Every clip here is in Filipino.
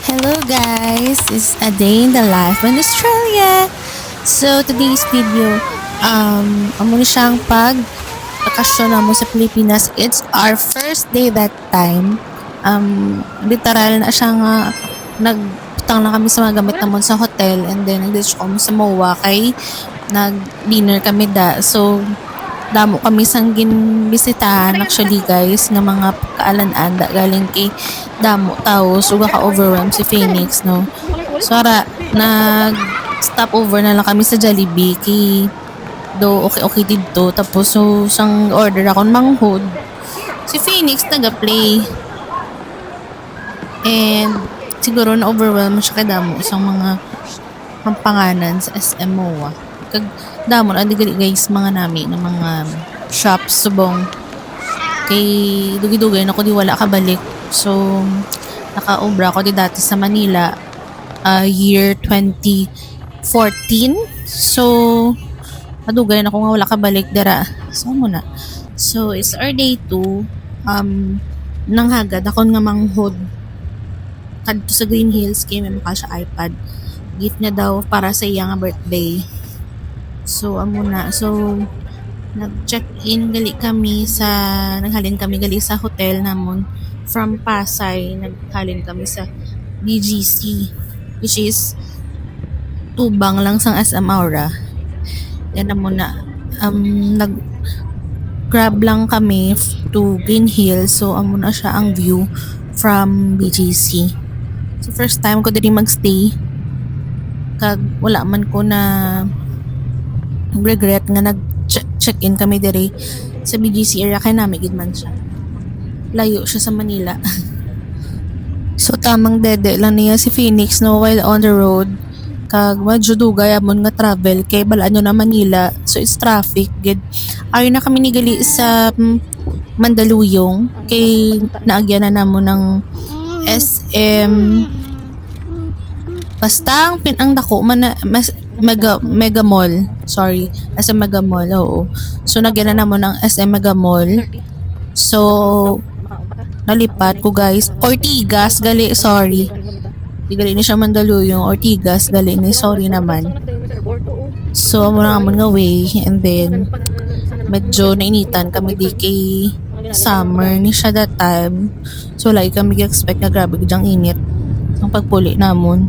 Hello guys, it's a day in the life in Australia. So today's video, um, amo na siyang pag bakasyon mo sa Pilipinas. It's our first day that time. Um, literal na siya nga nagputang lang kami sa mga gamit namon sa hotel and then nag-dish kami sa MOA kay nag-dinner kami da. So, damo kami sang ginbisitahan actually guys nga mga kaalan-anda galing kay damo tao so ka overwhelm si Phoenix no? So ara nag stop over na lang kami sa Jollibee. Kay do okay okay dito tapos so sang order ako ng manghod. Si Phoenix naga-play and siguro na overwhelm siya kay damo isang mga pampanganan sa SMO ah kag damo na gali guys mga nami ng mga shops subong. Kay dugi-dugay na ko di wala ka balik so naka-obra ako di dati sa Manila uh, year 2014 so madugay na ko nga wala ka balik dara. So mo na? So it's our day 2 um nanghagad ako nga manghod. Kadto sa Green Hills kay may maka siya iPad. Gift niya daw para sa iya nga birthday So, amo na. So, nag-check-in gali kami sa, naghalin kami gali sa hotel namon from Pasay. Naghalin kami sa BGC, which is tubang lang sang SM Aura. Yan na. Um, nag grab lang kami to Green Hill. So, amo na siya ang view from BGC. So, first time ko diri magstay. Kag wala man ko na regret nga nag-check-in kami diri sa BGC area kay nami gid man siya. Layo siya sa Manila. so tamang dede lang niya si Phoenix no while on the road. Kag medyo dugay amon nga travel kay balaan nyo na Manila. So it's traffic gid. Ayon na kami ni gali sa mm, Mandaluyong. Kay naagyan na namo ng SM basta ang pinang dako man mas, mega mega mall. Sorry. SM Mega Mall oo. So nagyan na naman ng SM Mega Mall. So nalipat ko guys. Ortigas gali sorry. Di gali ni siya Mandaluyong. Ortigas gali ni sorry naman. So amo na naman nga way and then medyo nainitan kami di kay summer ni siya that time. So like kami expect na grabe gyang init. Ang pagpuli namon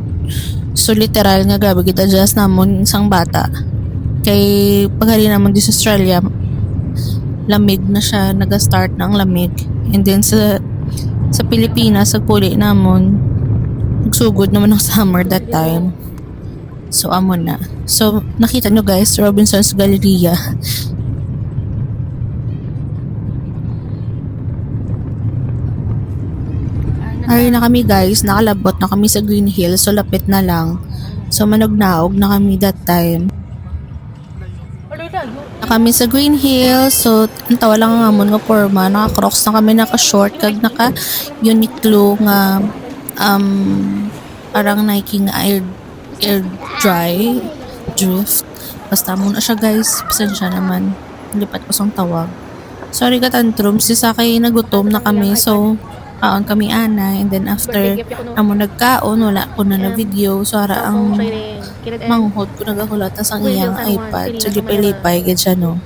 So literal nga grabe kita adjust namon isang bata. Kay paghali naman di sa Australia, lamig na siya, naga-start na ang lamig. And then sa sa Pilipinas, sa puli namon, nagsugod naman ng summer that time. So amo na. So nakita nyo guys, Robinson's Galleria. Ay na kami guys, nakalabot na kami sa Green Hill, so lapit na lang. So manugnaog na kami that time. Na kami sa Green Hill, so ang tawa lang nga mo nga forma, naka-crocs na kami, naka-short, kag naka-Uniqlo nga um, parang Nike nga air, air dry, drift. Basta mo na siya guys, pasensya naman. Lipat ko sang tawag. Sorry ka tantrum, si Sakay nagutom na kami, so kaon kami ana and then after amo nagkaon wala ko na na video so ara ang manghod ko nagahulata sang iyang iPad. so lipay-lipay gid siya no?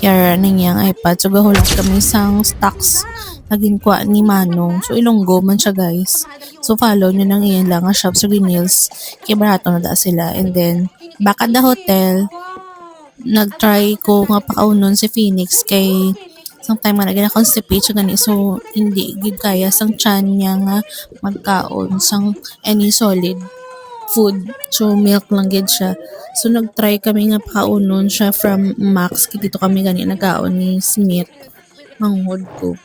Kaya ning iyang iPad. So gahulat kami sang stocks naging kwa ni Manong. So ilonggo man siya guys. So follow nyo nang iyan lang ang shop. Sa Green Hills kaya barato na da sila. And then back at the hotel nag-try ko nga pakaunon si Phoenix kay sometime nga naging constipate siya gani so hindi gid kaya sang chan niya nga magkaon sang any solid food. So milk lang gid siya. So nagtry kami nga pakaunon siya from Max. Kay dito kami gani nagkaon ni Smith manghod ko.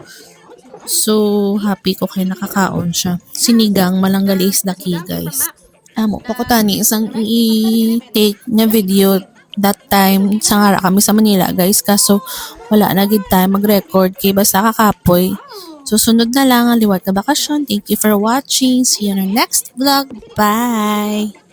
So happy ko kay nakakaon siya. Sinigang malanggalis daki guys. Amo pakutani isang i-take nga video that time sangara kami sa Manila guys. Kaso wala na gid time mag-record. Kay basta kakapoy. Susunod na lang ang liwat na bakasyon thank you for watching. See you on our next vlog. Bye